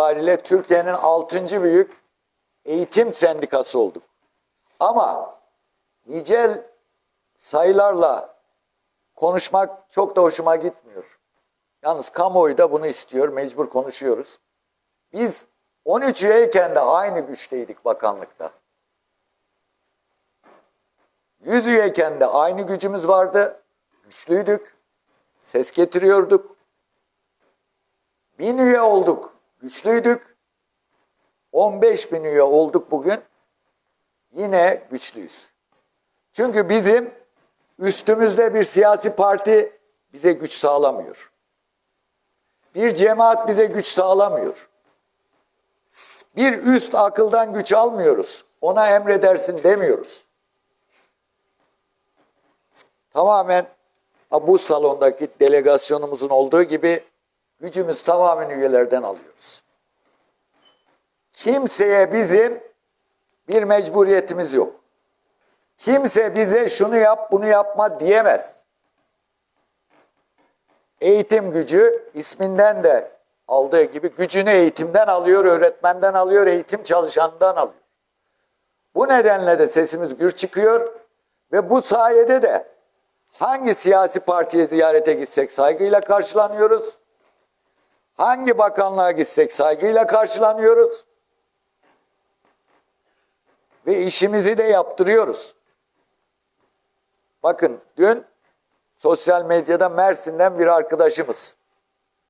itibariyle Türkiye'nin 6. büyük eğitim sendikası olduk. Ama nicel sayılarla konuşmak çok da hoşuma gitmiyor. Yalnız kamuoyu da bunu istiyor, mecbur konuşuyoruz. Biz 13 üyeyken de aynı güçteydik bakanlıkta. 100 üyeyken de aynı gücümüz vardı. Güçlüydük. Ses getiriyorduk. 1000 üye olduk. Güçlüydük. 15 bin üye olduk bugün. Yine güçlüyüz. Çünkü bizim üstümüzde bir siyasi parti bize güç sağlamıyor. Bir cemaat bize güç sağlamıyor. Bir üst akıldan güç almıyoruz. Ona emredersin demiyoruz. Tamamen bu salondaki delegasyonumuzun olduğu gibi gücümüz tamamen üyelerden alıyoruz. Kimseye bizim bir mecburiyetimiz yok. Kimse bize şunu yap bunu yapma diyemez. Eğitim gücü isminden de aldığı gibi gücünü eğitimden alıyor, öğretmenden alıyor, eğitim çalışanından alıyor. Bu nedenle de sesimiz gür çıkıyor ve bu sayede de hangi siyasi partiye ziyarete gitsek saygıyla karşılanıyoruz. Hangi bakanlığa gitsek saygıyla karşılanıyoruz. Ve işimizi de yaptırıyoruz. Bakın dün sosyal medyada Mersin'den bir arkadaşımız